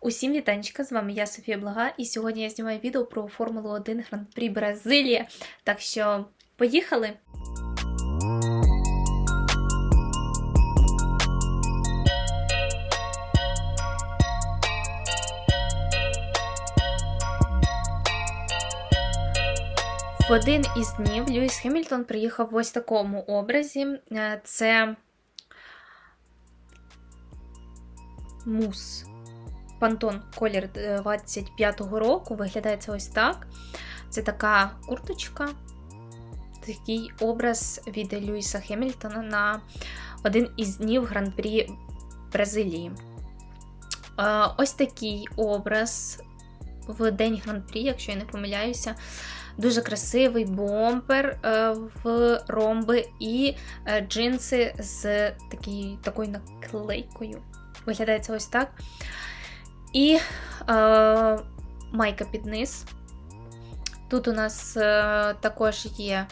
Усім вітанечка, з вами я Софія Блага, і сьогодні я знімаю відео про Формулу 1 Гран-прі Бразилія. Так що поїхали! В один із днів Льюіс Хемільтон приїхав в ось такому образі. Е, Це мус. Пантон колір 25-го року. Виглядає це ось так. Це така курточка, такий образ від Льюіса Хемільтона на один із днів Гран-прі Бразилії. Е, Ось такий образ в день Гран-прі, якщо я не помиляюся. Дуже красивий бомпер е, в ромби і е, джинси з такий, такою наклейкою. Виглядає це ось так. І е, майка під низ. Тут у нас е, також є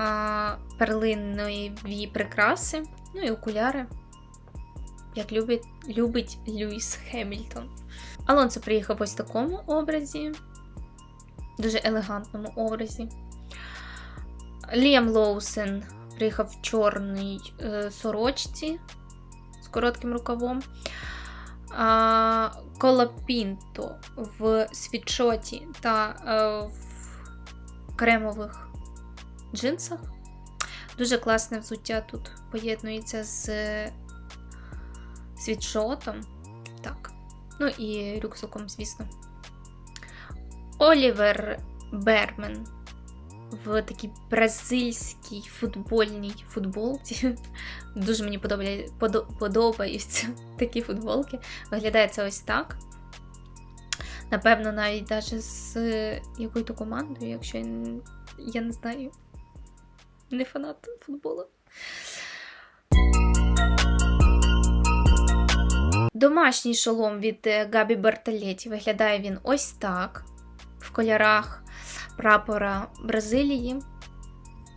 е, перлинові прикраси, ну і окуляри, як любить, любить Льюіс Хемільтон. Алонсо приїхав ось в такому образі, дуже елегантному образі. Ліам Лоусен приїхав в чорній е, сорочці з коротким рукавом. А, Колапінто в світшоті та е, в кремових джинсах. Дуже класне взуття тут поєднується з світшотом. Так. Ну і рюкзаком, звісно. Олівер Бермен в такій бразильській футбольній футболці. Дуже мені подобаються такі футболки. Виглядає це ось так. Напевно, навіть навіть з якою-то командою, якщо я, не- я не знаю. Не фанат футболу. Домашній шолом від е, Габі Бартолеті. Виглядає він ось так. В кольорах прапора Бразилії.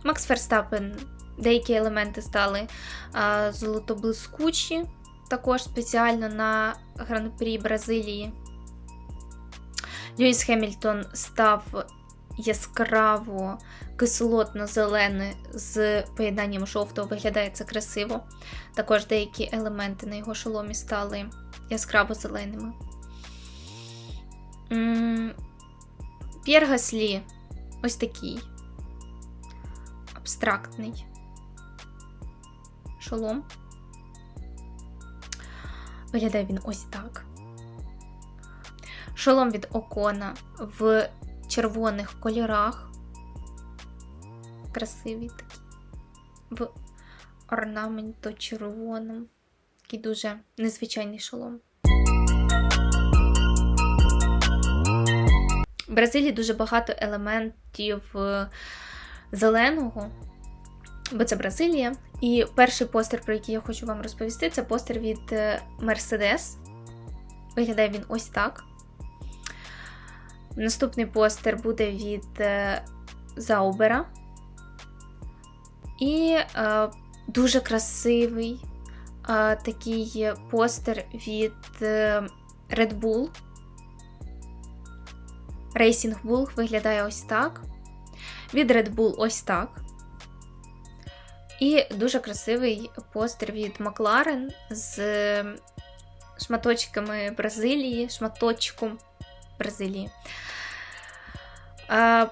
Макс Ферстапен. Деякі елементи стали а, золотоблискучі, також спеціально на Гран-прі Бразилії. Льюіс Хемільтон став яскраво кислотно-зелений з поєднанням жовтого. Виглядає це красиво. Також деякі елементи на його шоломі стали яскраво зеленими. М, П'єр Гаслі ось такий абстрактний шолом. Виглядає він ось так. Шолом від Окона в червоних кольорах. Красивий такий. В орнаменто червоному. Такий дуже незвичайний шолом. В Бразилії дуже багато елементів е, зеленого, бо це Бразилія. І перший постер, про який я хочу вам розповісти, це постер від е, Mercedes. Виглядає він ось так. Наступний постер буде від е, Заубера. І е, дуже красивий е, такий постер від Red Bull. Racing Bull виглядає ось так. Від Red Bull ось так. І дуже красивий постер від Макларен з шматочками Бразилії, шматочком Бразилії. А,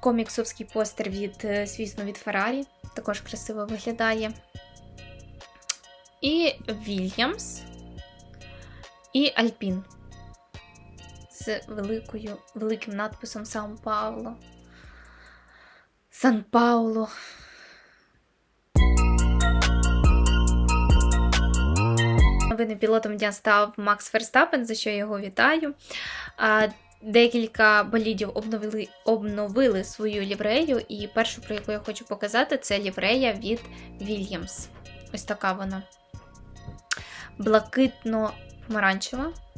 коміксовський постер від, е, звісно, від Феррарі. Також красиво виглядає. І Вільямс. І Альпін. З великою, великим надписом Сан Пауло. Сан Пауло. Новинним пілотом дня став Макс Ферстапен, за що я його вітаю. Декілька болідів обновили, обновили свою ліврею, і першу, про яку я хочу показати, це ліврея від Williams. Ось така вона. Блакитно-помаранчева.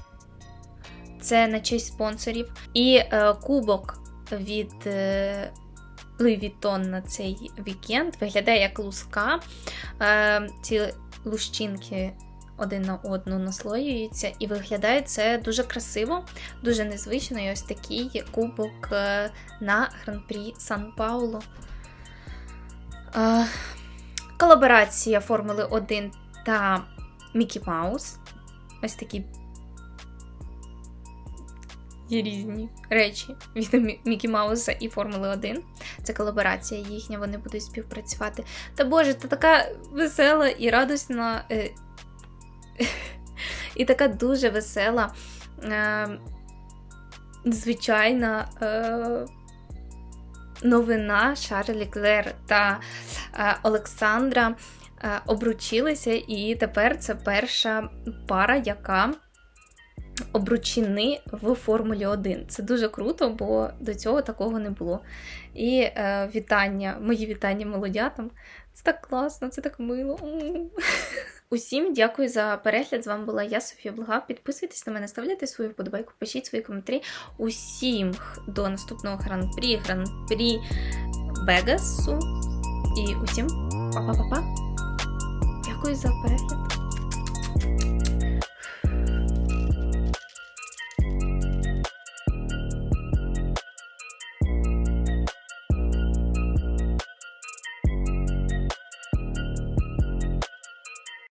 Це на честь спонсорів. І е, кубок від е, Louis Vuitton на цей вікенд виглядає як луска. Е, ці лущинки один на одну наслоюються, і виглядає це дуже красиво, дуже незвично. І ось такий кубок е, на Гран-прі Сан Пауло. Е, Колаборація Формули 1 та Мікі Маус. Ось такі є різні речі від Мікі Мауса і Формули 1. Це колаборація їхня, вони будуть співпрацювати. Та Боже, це така весела і радісна, е, і така дуже весела, е, звичайна е, новина Шарлі Клер та е, Олександра е, обручилися, і тепер це перша пара, яка обручені в Формулі 1. Це дуже круто, бо до цього такого не було. І е, вітання, мої вітання молодятам. Це так класно, це так мило. Усім дякую за перегляд. З вами була я, Софія Блага. Підписуйтесь на мене, ставляйте свою вподобайку, пишіть свої коментарі. Усім до наступного гран-прі, гран-прі Вегасу. І усім па-па-па-па. Дякую за перегляд.